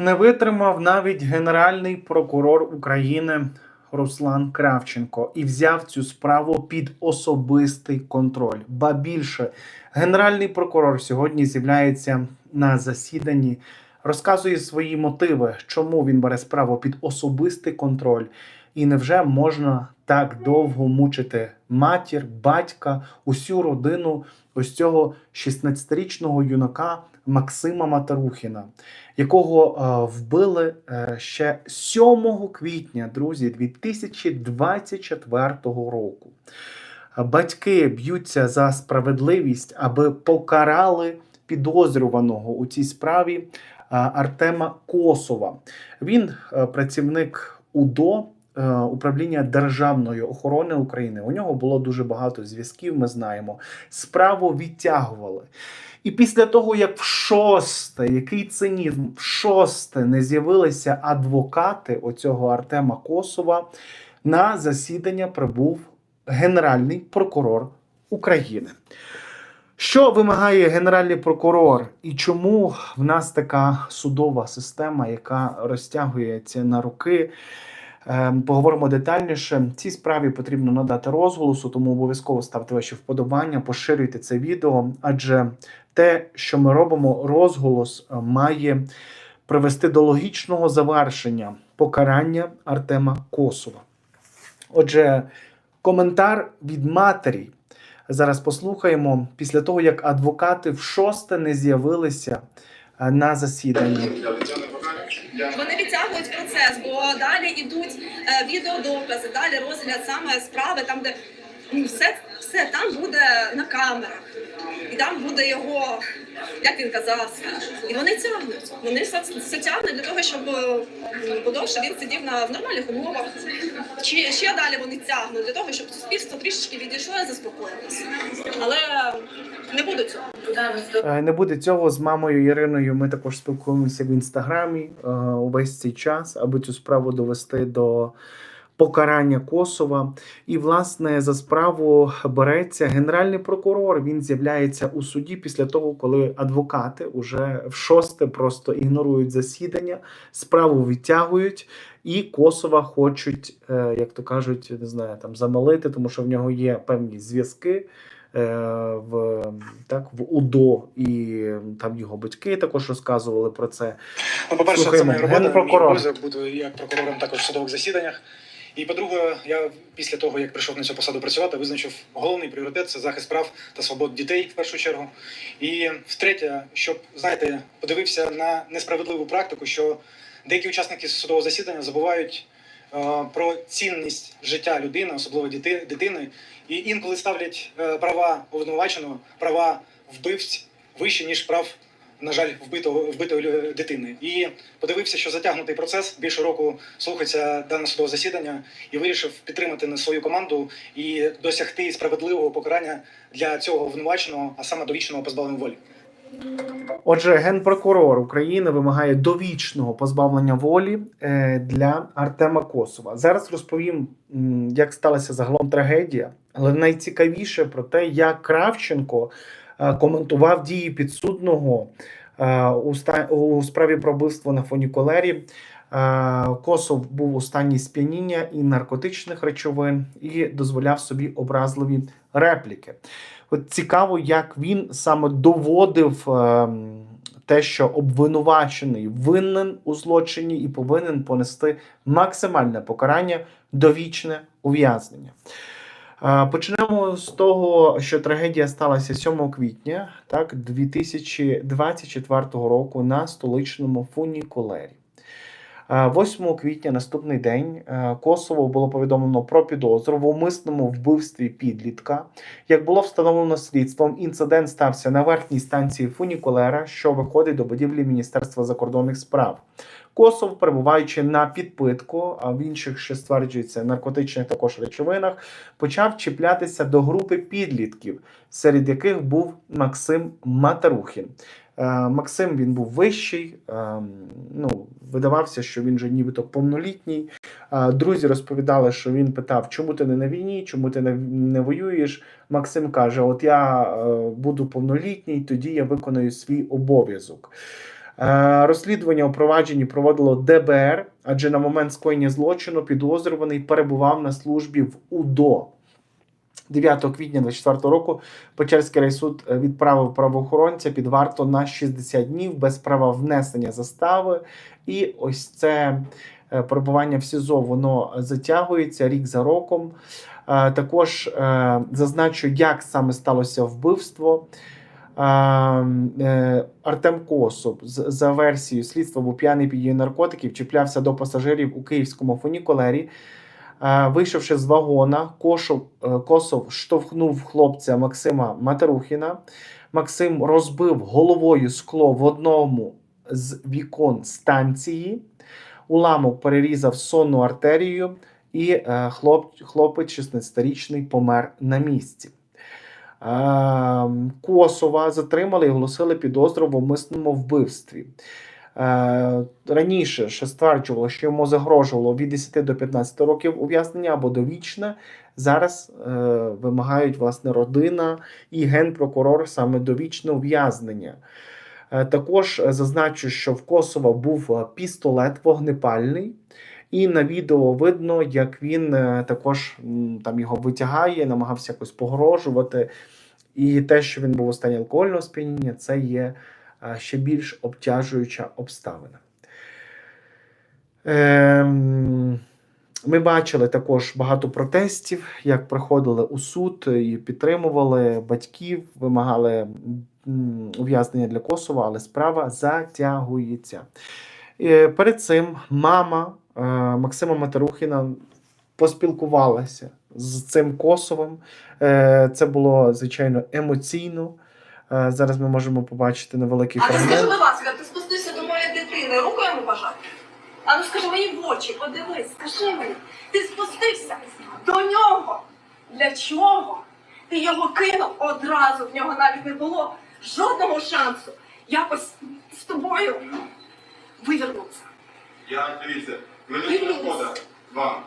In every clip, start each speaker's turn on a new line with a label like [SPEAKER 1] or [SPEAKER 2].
[SPEAKER 1] Не витримав навіть генеральний прокурор України Руслан Кравченко і взяв цю справу під особистий контроль. Ба більше, генеральний прокурор сьогодні з'являється на засіданні, розказує свої мотиви, чому він бере справу під особистий контроль. І невже можна так довго мучити матір, батька, усю родину ось цього 16-річного юнака Максима Матарухіна, якого е, вбили е, ще 7 квітня, друзі, 2024 року. Батьки б'ються за справедливість, аби покарали підозрюваного у цій справі е, Артема Косова. Він працівник УДО. Е, Управління Державної охорони України у нього було дуже багато зв'язків. Ми знаємо, справу відтягували. І після того, як в шосте, який цинізм, в шосте не з'явилися адвокати оцього Артема Косова, на засідання прибув Генеральний прокурор України. Що вимагає Генеральний прокурор і чому в нас така судова система, яка розтягується на руки? Ем, Поговоримо детальніше. Цій справі потрібно надати розголосу, тому обов'язково ставте ваші вподобання, поширюйте це відео, адже те, що ми робимо, розголос е, має привести до логічного завершення покарання Артема Косова. Отже, коментар від матері. Зараз послухаємо після того, як адвокати в шосте не з'явилися е, на засіданні.
[SPEAKER 2] Вони відтягують процес, бо далі йдуть е, відеодокази, далі розгляд саме справи, там де ну, все, все там буде на камерах, і там буде його, як він казав, і вони тягнуть. Вони все, тягнуть для того, щоб подовше він сидів на в нормальних умовах. Чи ще далі вони тягнуть для того, щоб суспільство трішечки відійшло і заспокоїлося. Але не буде цього.
[SPEAKER 1] Е, Не буде цього з мамою Іриною. Ми також спілкуємося в інстаграмі е, увесь цей час, аби цю справу довести до покарання Косова. І, власне, за справу береться генеральний прокурор. Він з'являється у суді після того, коли адвокати уже в шосте просто ігнорують засідання, справу відтягують. І Косова хочуть, е, як то кажуть, не знаю, там замалити, тому що в нього є певні зв'язки е, в так в УДО, і там його батьки також розказували про це.
[SPEAKER 3] Ну, по-перше, це
[SPEAKER 1] Слухаємо,
[SPEAKER 3] моя робота,
[SPEAKER 1] генпрокурор.
[SPEAKER 3] обов'язок буду як прокурором також в судових засіданнях. І по-друге, я після того, як прийшов на цю посаду працювати, визначив головний пріоритет це захист прав та свобод дітей в першу чергу. І втретє, щоб знаєте, подивився на несправедливу практику, що деякі учасники судового засідання забувають е, про цінність життя людини, особливо діти, дитини, і інколи ставлять е, права обвинуваченого, права вбивць вище ніж прав на жаль, вбитого вбитої дитини. І подивився, що затягнутий процес більше року слухається дане судове засідання, і вирішив підтримати на свою команду і досягти справедливого покарання для цього обвинуваченого, а саме довічного позбавлення волі.
[SPEAKER 1] Отже, генпрокурор України вимагає довічного позбавлення волі е, для Артема Косова. Зараз розповім, як сталася загалом трагедія, але найцікавіше про те, як Кравченко коментував дії підсудного е, у справі про вбивство на фунікулері. Е, Косов був у стані сп'яніння і наркотичних речовин і дозволяв собі образливі репліки. От цікаво, як він саме доводив те, що обвинувачений винен у злочині і повинен понести максимальне покарання довічне ув'язнення. Почнемо з того, що трагедія сталася 7 квітня так, 2024 року на столичному фунікулері. Е, 8 квітня, наступний день, Косово було повідомлено про підозру в умисному вбивстві підлітка. Як було встановлено слідством, інцидент стався на верхній станції фунікулера, що виходить до будівлі Міністерства закордонних справ. Косов, перебуваючи на підпитку, а в інших ще стверджується наркотичних також речовинах, почав чіплятися до групи підлітків, серед яких був Максим Матарухін. Е, Максим він був вищий, е, ну, видавався, що він же нібито повнолітній. Е, Друзі розповідали, що він питав, чому ти не на війні, чому ти не, воюєш. Максим каже: От я буду повнолітній, тоді я виконую свій обов'язок. Е, Розслідування у провадженні проводило ДБР, адже на момент скоєння злочину підозрюваний перебував на службі в УДО. 9 квітня 2024 року Печерський райсуд е, відправив правоохоронця під варту на 60 днів без права внесення застави. І ось це е, перебування в СІЗО воно затягується рік за роком. Також зазначу, як саме сталося вбивство. Е, Артем Косов за версією слідства був п'яний під дією наркотиків, чіплявся до пасажирів у київському фунікулері. Вийшовши з вагона, Кошов, е, Косов штовхнув хлопця Максима Матерухіна. Максим розбив головою скло в одному з вікон станції. Уламок перерізав сонну артерію, і е, хлоп, хлопець 16-річний помер на місці. Е, Косова затримали і оголосили підозру в умисному вбивстві. Е, Раніше ще стверджувало, що йому загрожувало від 10 до 15 років ув'язнення або довічне. Зараз е, вимагають власне родина і генпрокурор саме довічне ув'язнення. Е, Також е, зазначу, що в Косова був е, пістолет вогнепальний, і на відео видно, як він е, також там його витягає, намагався якось погрожувати. І те, що він був у стані алкогольного сп'яніння, це є е, ще більш обтяжуюча обставина. Ем, ми бачили також багато протестів, як приходили у суд і підтримували батьків, вимагали ув'язнення для Косова, але справа затягується. Е, Перед цим мама е, Максима Матерухіна поспілкувалася з цим Косовим. Е, Це було звичайно емоційно. Зараз ми можемо побачити невеликий
[SPEAKER 2] А ти скажи, будь ласка, ти спустився до моєї дитини, руку йому пожати? А ну скажи мені в очі, подивись, скажи мені, ти спустився до нього. Для чого? Ти його кинув одразу, в нього навіть не було жодного шансу якось з тобою вивернутися.
[SPEAKER 4] Я дивіться, мені не шкода вам,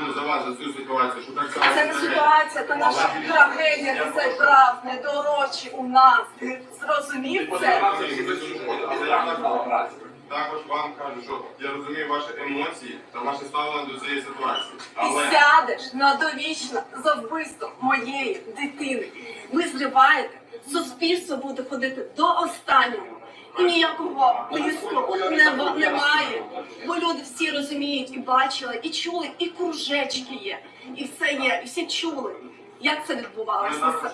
[SPEAKER 4] ну за вас, за цю ситуацію, що так само.
[SPEAKER 2] Це не ситуація, це наша трагедія, це прав, недорожчі у нас. Ти зрозумів це?
[SPEAKER 4] Також, вам кажу, що я розумію ваші емоції та ваше ставлення до цієї ситуації.
[SPEAKER 2] Ти сядеш на довічно за вбивство моєї дитини. Ви зриваєте, суспільство буде ходити до останнього. Ніякого тиску не, немає. Бо люди всі розуміють і бачили, і чули, і кружечки є, і все є, і всі чули. Як це відбувалося?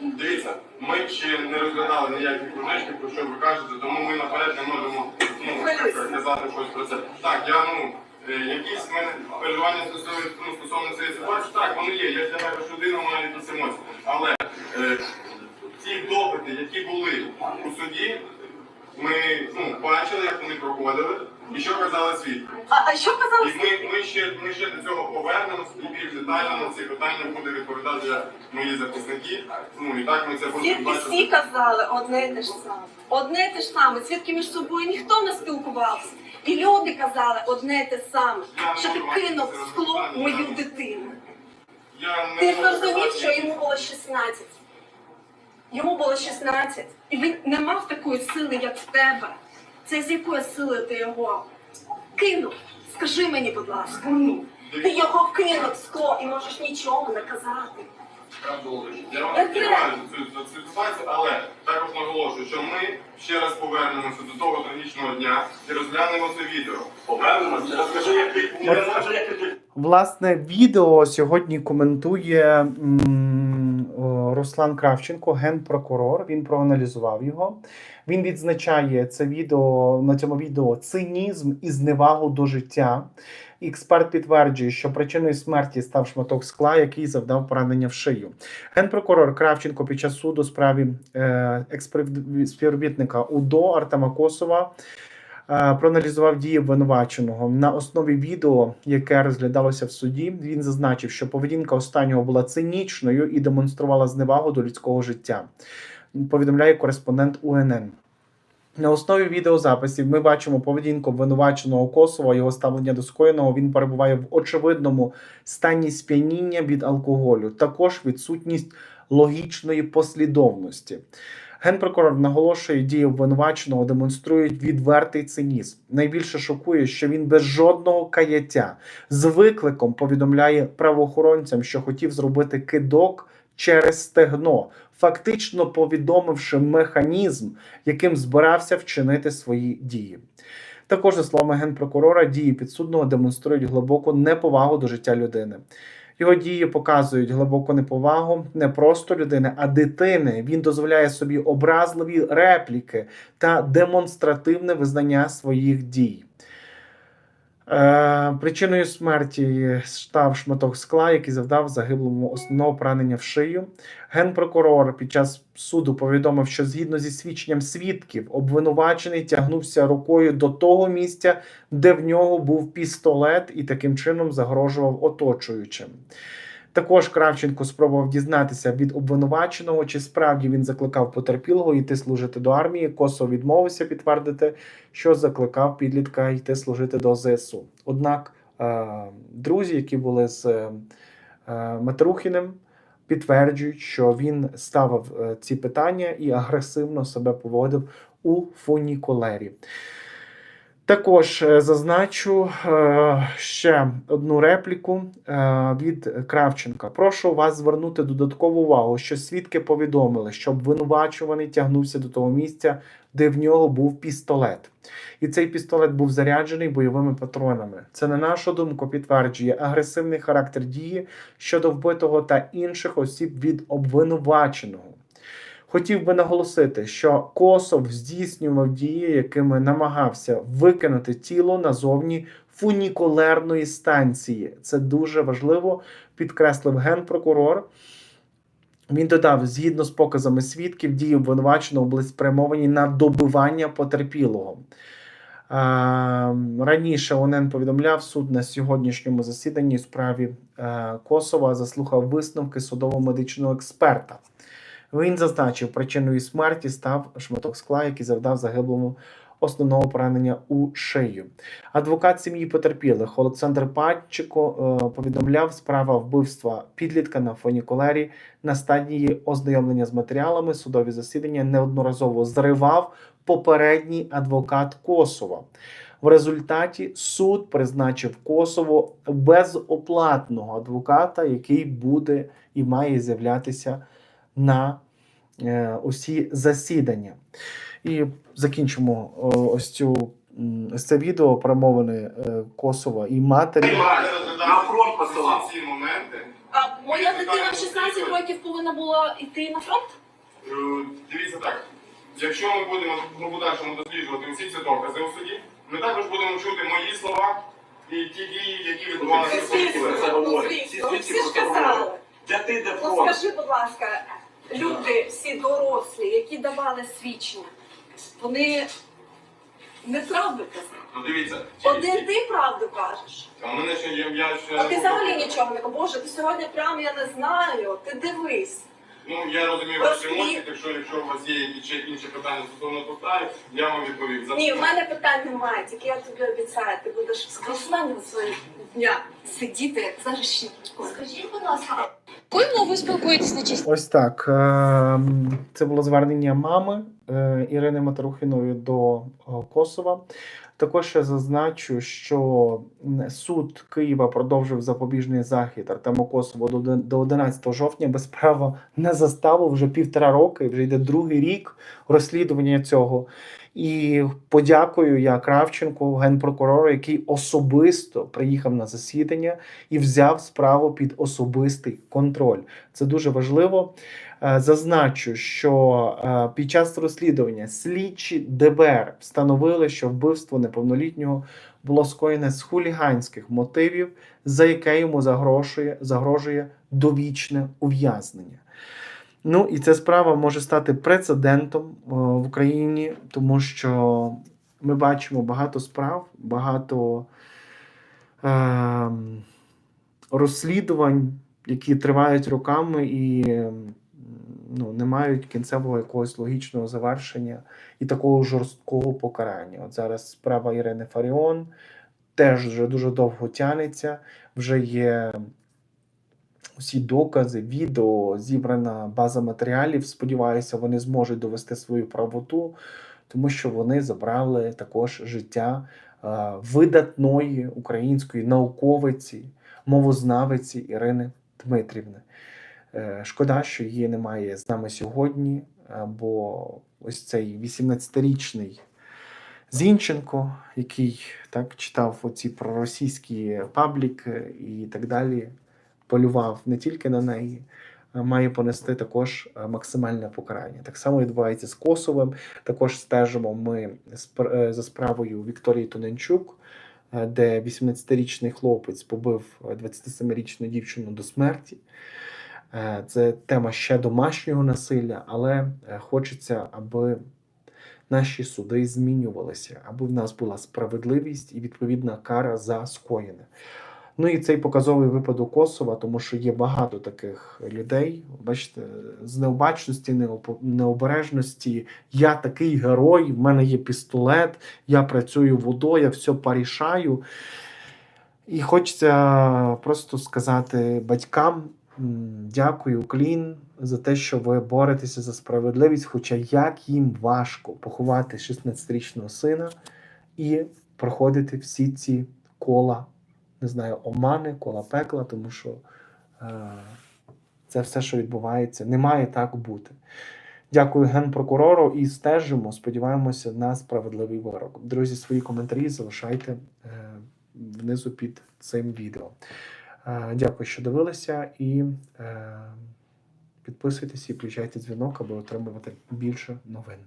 [SPEAKER 4] дивіться, ми ще не розглядали ніякі кружечки, про що ви кажете, тому ми наперед не можемо ну, казати щось про це. Так, я ну. е, Якісь в мене переживання стосовно, ну, стосовно цієї ситуації, так, вони є. Я для також людина маю якісь емоції. Але е, допити, які були у суді, ми ну, бачили, як вони проходили, і що казали свідки.
[SPEAKER 2] А, а що казали?
[SPEAKER 4] І ми, ми, ще, ми ще до цього повернемось і більш детально на ці питання буде відповідати мої захисники. Ну і так ми це будемо
[SPEAKER 2] Свідки всі казали одне те ж саме. Одне те ж саме. Свідки між собою ніхто не спілкувався. І люди казали одне те саме, що ти кинув в скло мою дитину.
[SPEAKER 4] Я не
[SPEAKER 2] Ти
[SPEAKER 4] можу
[SPEAKER 2] розумів,
[SPEAKER 4] сказати,
[SPEAKER 2] що йому було 16. Йому було 16. І він не мав такої сили, як в тебе. Це з якої сили ти його кинув? Скажи мені, будь ласка. Ти його кинув в скло і можеш нічого не казати.
[SPEAKER 4] Я вам сподіваюся за цю, ситуацію, але також наголошую, що ми ще раз повернемося до того трагічного дня і розглянемо це відео.
[SPEAKER 5] Повернемося, розкажи, як ти
[SPEAKER 1] Власне, відео сьогодні коментує м, Руслан Кравченко, генпрокурор. Він проаналізував його. Він відзначає це відео на цьому відео цинізм і зневагу до життя. Експерт підтверджує, що причиною смерті став шматок скла, який завдав поранення в шию. Генпрокурор Кравченко під час суду справі е, експівробітника УДО Артема Косова проаналізував дії обвинуваченого на основі відео, яке розглядалося в суді. Він зазначив, що поведінка останнього була цинічною і демонструвала зневагу до людського життя. Повідомляє кореспондент УНН. На основі відеозаписів ми бачимо поведінку обвинуваченого Косова, його ставлення до скоєного. Він перебуває в очевидному стані сп'яніння від алкоголю, також відсутність логічної послідовності. Генпрокурор наголошує, дії обвинуваченого демонструють відвертий цинізм. Найбільше шокує, що він без жодного каяття з викликом повідомляє правоохоронцям, що хотів зробити кидок через стегно, фактично повідомивши механізм, яким збирався вчинити свої дії. Також, за словами генпрокурора, дії підсудного демонструють глибоку неповагу до життя людини. Його дії показують глибоку неповагу не просто людини, а дитини. Він дозволяє собі образливі репліки та демонстративне визнання своїх дій. Е, причиною смерті став шматок скла, який завдав загиблому основного поранення в шию. Генпрокурор під час суду повідомив, що згідно зі свідченням свідків, обвинувачений тягнувся рукою до того місця, де в нього був пістолет, і таким чином загрожував оточуючим. Також Кравченко спробував дізнатися від обвинуваченого, чи справді він закликав потерпілого йти служити до армії. Косо відмовився підтвердити, що закликав підлітка йти служити до ЗСУ. Однак е, друзі, які були з е, Матрухіним, підтверджують, що він ставив е, ці питання і агресивно себе поводив у фунікулері. Також е, зазначу е, ще одну репліку е, від Кравченка. Прошу вас звернути додаткову увагу, що свідки повідомили, що обвинувачуваний тягнувся до того місця, де в нього був пістолет. І цей пістолет був заряджений бойовими патронами. Це, на нашу думку, підтверджує агресивний характер дії щодо вбитого та інших осіб від обвинуваченого. Хотів би наголосити, що Косов здійснював дії, якими намагався викинути тіло назовні фунікулерної станції. Це дуже важливо, підкреслив генпрокурор. Він додав, згідно з показами свідків, дії обвинуваченого були спрямовані на добивання потерпілого. Раніше ОНН повідомляв суд на сьогоднішньому засіданні у справі е, Косова заслухав висновки судово-медичного експерта. Він зазначив, причиною смерті став шматок скла, який завдав загиблому основного поранення у шию. Адвокат сім'ї потерпілих Олександр Патчико е, повідомляв, справа вбивства підлітка на фоні колері на стадії ознайомлення з матеріалами. Судові засідання неодноразово зривав попередній адвокат Косова. В результаті суд призначив Косово безоплатного адвоката, який буде і має з'являтися на е, усі засідання. І закінчимо о, ось цю ось це відео перемовини е, Косова і матері.
[SPEAKER 4] На фронт посилав. Ці моменти.
[SPEAKER 2] А моя дитина в 16 років повинна була йти на фронт?
[SPEAKER 4] Е, Дивіться так. Якщо ми будемо в подальшому досліджувати усі ці докази у суді, ми також будемо чути мої слова і ті дії, які відбувалися
[SPEAKER 5] Всі говорять.
[SPEAKER 2] Ну,
[SPEAKER 5] Всі
[SPEAKER 2] ж казали.
[SPEAKER 5] Де ти, де
[SPEAKER 2] Ну
[SPEAKER 5] фронт?
[SPEAKER 2] скажи, будь ласка, люди всі дорослі, які давали свідчення, вони неправду казали.
[SPEAKER 4] Ну дивіться.
[SPEAKER 2] Один ти правду кажеш.
[SPEAKER 4] А мене ще є, я ще...
[SPEAKER 2] А ти взагалі нічого не кажеш. Боже, ти сьогодні прям я не знаю. Ти дивись.
[SPEAKER 4] Ну, я розумію ваші
[SPEAKER 2] Розкрій.
[SPEAKER 4] емоції, так що якщо у вас є якісь ще інші питання стосовно постави, я вам відповім. За
[SPEAKER 2] Ні, в мене питань немає, тільки я тобі обіцяю, ти будеш з на свої дня сидіти, як зараз Скажіть, будь ласка,
[SPEAKER 6] Якою мовою спілкуєтесь на честь?
[SPEAKER 1] Ось так. ем, Це було звернення мами е, Ірини Матрухіної до е, Косова. Також я зазначу, що суд Києва продовжив запобіжний захід Артему Косову до 11 жовтня без права на заставу вже півтора роки, вже йде другий рік розслідування цього. І подякую я Кравченку, генпрокурору, який особисто приїхав на засідання і взяв справу під особистий контроль. Це дуже важливо. Е, Зазначу, що е, під час розслідування слідчі ДБР встановили, що вбивство неповнолітнього було скоєне з хуліганських мотивів, за яке йому загрожує, загрожує довічне ув'язнення. Ну і ця справа може стати прецедентом е, в Україні, тому що ми бачимо багато справ, багато е, розслідувань, які тривають роками і ну, не мають кінцевого якогось логічного завершення і такого жорсткого покарання. От зараз справа Ірини Фаріон теж вже дуже довго тянеться, вже є усі докази, відео, зібрана база матеріалів. Сподіваюся, вони зможуть довести свою правоту, тому що вони забрали також життя е, видатної української науковиці, мовознавиці Ірини Дмитрівни. Е, Шкода, що її немає з нами сьогодні, бо ось цей 18-річний Зінченко, який так читав оці проросійські пабліки і так далі, полював не тільки на неї, а має понести також е, максимальне покарання. Так само відбувається з Косовим. Також стежимо ми е, за справою Вікторії Тоненчук, е, де 18-річний хлопець побив е, 27-річну дівчину до смерті. Е, Це тема ще домашнього насилля, але е, хочеться, аби наші суди змінювалися, аби в нас була справедливість і відповідна кара за скоєне. Ну і цей показовий випадок Косова, тому що є багато таких людей. Бачите, з необачності, необережності. Я такий герой, в мене є пістолет, я працюю водою, я все порішаю. І хочеться просто сказати батькам дякую, Клін, за те, що ви боретеся за справедливість, хоча як їм важко поховати 16-річного сина і проходити всі ці кола, не знаю, омани, кола пекла, тому що е, це все, що відбувається, не має так бути. Дякую генпрокурору і стежимо. Сподіваємося на справедливий вирок. Друзі, свої коментарі залишайте е, внизу під цим відео. Е, Дякую, що дивилися, і е, підписуйтесь і включайте дзвінок, аби отримувати більше новин.